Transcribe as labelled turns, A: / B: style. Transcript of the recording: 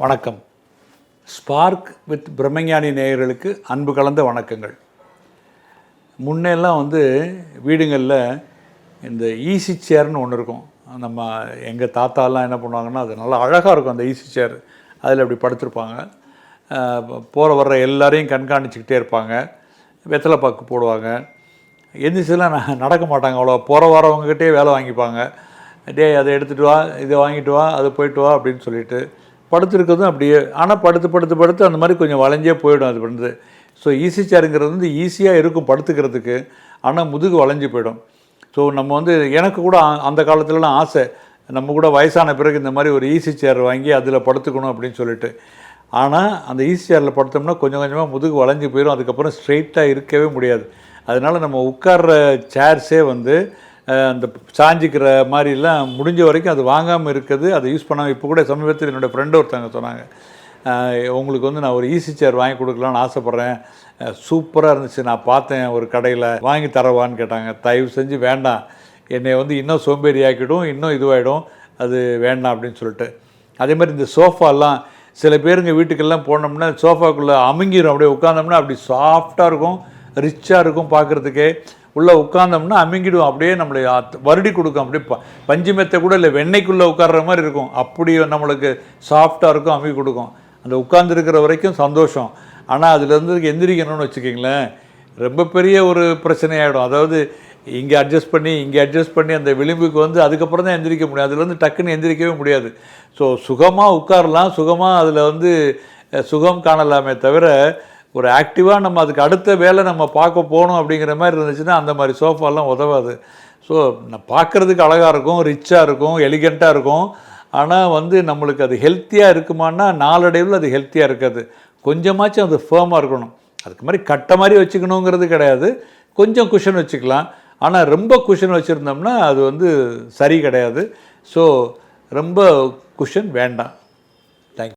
A: வணக்கம். Spark with பிரம்மஞானி நேயர்களுக்கு அன்பு கலந்த வணக்கங்கள். முன்னெல்லாம் வந்து வீடுங்களில் இந்த ஈசி சேர்னு ஒன்று இருக்கும். நம்ம எங்கள் தாத்தாலாம் என்ன பண்ணுவாங்கன்னா அது நல்லா அழகாக இருக்கும் அந்த ஈசி சேர் அதில் அப்படி படுத்திருப்பாங்க. போகிற வர்ற எல்லாரையும் கண்காணிச்சுக்கிட்டே இருப்பாங்க. வெத்தலை பாக்கு போடுவாங்க. எந்திரிச்செல்லாம் ந- நடக்க மாட்டாங்க அவ்வளோ போகிற வரவங்ககிட்டே வேலை வாங்கிப்பாங்க. டேய் அதை எடுத்துகிட்டு வா இதை வாங்கிட்டு வா அதை போயிட்டு வா அப்படின்னு சொல்லிட்டு படுத்துருக்கிறதும் அப்படியே ஆனால் படுத்து படுத்து படுத்து அந்த மாதிரி கொஞ்சம் வளைஞ்சே போயிடும் அது வந்து. ஸோ ஈஸி சேருங்கிறது வந்து ஈஸியாக இருக்கும் படுத்துக்கிறதுக்கு ஆனால் முதுகு வளைஞ்சு போயிடும். ஸோ நம்ம வந்து எனக்கு கூட அந்த காலத்துலலாம் ஆசை. நம்ம கூட வயசான பிறகு இந்த மாதிரி ஒரு ஈஸி சேர் வாங்கி அதில் படுத்துக்கணும் அப்படின்னு சொல்லிட்டு. ஆனால் அந்த ஈஸி சேரில் படுத்தோம்னா கொஞ்சம் கொஞ்சமாக முதுகு வளைஞ்சு போயிடும். அதுக்கப்புறம் ஸ்ட்ரெயிட்டாக இருக்கவே முடியாது. அதனால் நம்ம உட்கார்ற சேர்ஸே வந்து அந்த சாஞ்சிக்கிற மாதிரிலாம் முடிஞ்ச வரைக்கும் அது வாங்காமல் இருக்குது. அதை யூஸ் பண்ணாமல் இப்போ கூட சமீபத்தில் என்னோடய ஃப்ரெண்டு ஒருத்தவங்க சொன்னாங்க. உங்களுக்கு வந்து நான் ஒரு ஈஸி சேர் வாங்கி கொடுக்கலான்னு ஆசைப்பட்றேன். சூப்பராக இருந்துச்சு. நான் பார்த்தேன் ஒரு கடையில். வாங்கி தரவான்னு கேட்டாங்க. தயவு செஞ்சு வேண்டாம். என்னை வந்து இன்னும் சோம்பேறி ஆக்கிடும் இன்னும் இதுவாகிடும் அது வேண்டாம் அப்படின்னு சொல்லிட்டு. அதே மாதிரி இந்த சோஃபாலாம் சில பேருங்க வீட்டுக்கெல்லாம் போனோம்னா சோஃபாக்குள்ளே அமுங்கிடும் அப்படியே உட்காந்தோம்னா அப்படி சாஃப்டாக இருக்கும். ரிச்சாக இருக்கும் பார்க்குறதுக்கே. உள்ளே உட்காந்தோம்னா அமுங்கிடும் அப்படியே நம்மளை வருடி கொடுக்கும். அப்படியே ப பஞ்சு கூட இல்லை வெண்ணெய்க்குள்ளே உட்கார்ற மாதிரி இருக்கும். அப்படி நம்மளுக்கு சாஃப்டாக இருக்கும் அமுகி கொடுக்கும். அந்த உட்காந்துருக்கிற வரைக்கும் சந்தோஷம். ஆனால் அதுலேருந்து எந்திரிக்கணும்னு வச்சுக்கிங்களேன் ரொம்ப பெரிய ஒரு பிரச்சனையாயிடும். அதாவது இங்கே அட்ஜஸ்ட் பண்ணி இங்கே அட்ஜஸ்ட் பண்ணி அந்த விளிம்புக்கு வந்து அதுக்கப்புறம் தான் எந்திரிக்க முடியும். அதுலேருந்து டக்குன்னு எந்திரிக்கவே முடியாது. ஸோ சுகமாக உட்காரலாம். சுகமாக அதில் வந்து சுகம் காணலாமே தவிர ஒரு ஆக்டிவாக நம்ம அதுக்கு அடுத்த வேலை நம்ம பார்க்க போகணும் அப்படிங்கிற மாதிரி இருந்துச்சுன்னா அந்த மாதிரி சோஃபாலாம் உதவாது. ஸோ பார்க்குறதுக்கு அழகாக இருக்கும் ரிச்சாக இருக்கும் எலிகண்ட்டாக இருக்கும். ஆனால் வந்து நம்மளுக்கு அது ஹெல்த்தியாக இருக்குமான்னா நாளடைவில் அது ஹெல்த்தியாக இருக்காது. கொஞ்சமாச்சும் அது ஃபேமாக இருக்கணும். அதுக்கு மாதிரி கட்ட மாதிரி வச்சுக்கணுங்கிறது கிடையாது. கொஞ்சம் குஷன் வச்சுக்கலாம். ஆனால் ரொம்ப குஷன் வச்சுருந்தோம்னா அது வந்து சரி கிடையாது. ஸோ ரொம்ப குஷன் வேண்டாம்.